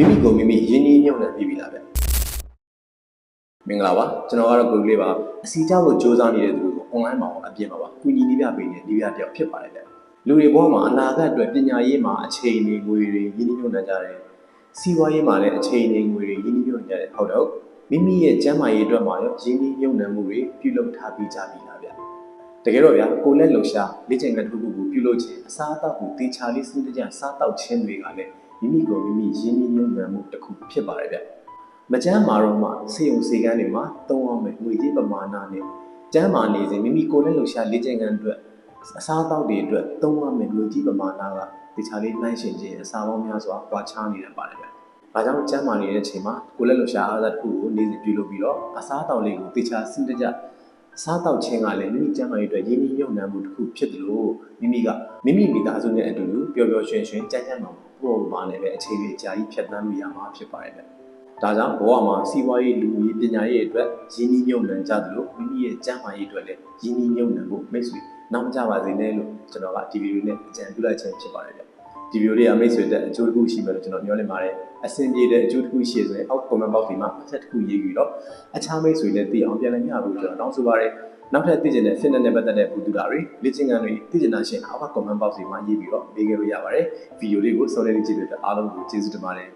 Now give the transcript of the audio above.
မိမိကိုမိမိရင်းနှီးမြှုပ်နှံပြီးပြီလားဗျမင်္ဂလာပါကျွန်တော်ကတော့ကိုလေးပါအစီအကြောက်ကိုစူးစမ်းနေတဲ့သူတွေကို online မှာရောအပြင်မှာပါကုညီနည်းပြပေးနေတဲ့နည်းပြတစ်ယောက်ဖြစ်ပါတယ်ဗျလူတွေဘဝမှာအနာဂတ်အတွက်ပညာရေးမှာအချိန်တွေငွေတွေရင်းနှီးမြှုပ်နှံကြတယ်စီးပွားရေးမှာလည်းအချိန်တွေငွေတွေရင်းနှီးမြှုပ်နှံကြတယ်ဟုတ်တော့မိမိရဲ့ကျန်းမာရေးအတွက်မှာရောရင်းနှီးမြှုပ်နှံမှုတွေပြုလုပ်ထားပြီးကြပြီလားဗျတကယ်တော့ဗျာကိုလက်လုံရှာလေ့ကျင့်ခန်းတစ်ခုခုကိုပြုလုပ်ခြင်းအစားအသောက်ကိုတေချာလေးစဉ်းကြံစားတောက်ခြင်းတွေကလည်း မိမိကိုမိမိရင်းနှီးမြှုပ်နှံမှုတစ်ခုဖြစ်ပါတယ်ဗျမကျမ်းမာတော့မှစေုံစေကန်းတွေမှာသုံးရမယ်ငွေကြေးပမာဏနဲ့ကျမ်းမာနေစဉ်မိမိကိုယ်နဲ့လှူရှာလေ့ကျင့်ခန်းအတွက်အစားအသောက်တွေအတွက်သုံးရမယ်ငွေကြေးပမာဏကတခြားလေးနှိုင်းရှင်ခြင်းအစားပေါင်းများစွာပွားခြားနေတယ်ပါတယ်ဗျ။ဒါကြောင့်ကျမ်းမာနေတဲ့အချိန်မှာကိုယ်လက်လှူရှာအားသာတစ်ခုကိုနေ့စဉ်ပြုလုပ်ပြီးတော့အစားအသောက်လေးကိုတခြားစဉ်းတကြအ စားတောက်ခြင်းကလည်းမိမိကျန်းမာရေးအတွက်ရင်းနှီးမြှုပ်နှံမှုတစ်ခုဖြစ်တယ်လို့မိမိကမိမိမိသားစုနဲ့အတူတူပျော်ပျော်ရွှင်ရွှင်ကြမ်းကြမ်းမှာပေါ်ပါနေတဲ့အချိန်လေးကြာကြီးဖြတ်သန်းလို့ရမှာဖြစ်ပါတယ်ဗျ။ဒါကြောင့်ဘဝမှာစီးပွားရေးလူမှုရေးပညာရေးအတွက်ရင်းနှီးမြှုပ်နှံကြသလိုမိမိရဲ့ကျန်းမာရေးအတွက်လည်းရင်းနှီးမြှုပ်နှံဖို့မိတ်ဆွေနောက်မကြပါစေနဲ့လို့ကျွန်တော်ကဒီဗီဒီယိုနဲ့အကြံပြုလိုက်ခြင်းဖြစ်ပါတယ်ဗျ ဒီဗီဒီယိုလေးကမိတ်ဆွေတက်အကျိုးတစ်ခုရှိမယ်လို့ကျွန်တော်မျှော်လင့်ပါတယ်အဆင်ပြေတဲ့အကျိုးတစ်ခုရှိရဆိုရင်အောက် comment box ဒီမှာအချက်တစ်ခုရေးပြီးတော့အခြားမိတ်ဆွေနဲ့သိအောင်ပြန်လည်မျှဖို့ကျွန်တော်တောင်းဆိုပါတယ်နောက်ထပ်သိချင်တဲ့ fitness နဲ့ပတ်သက်တဲ့ပူတူတာတွေလေ့ကျင့်ခန်းတွေသိချင်တာရှရင်အောက်က comment box ဒီမှာရေးပြီးတော့ပေးခဲ့လို့ရပါတယ်ဗီဒီယိုလေးကိုစောင့်နေကြည့်တဲ့အတွက်အားလုံးကိုကျေးဇူးတင်ပါတယ်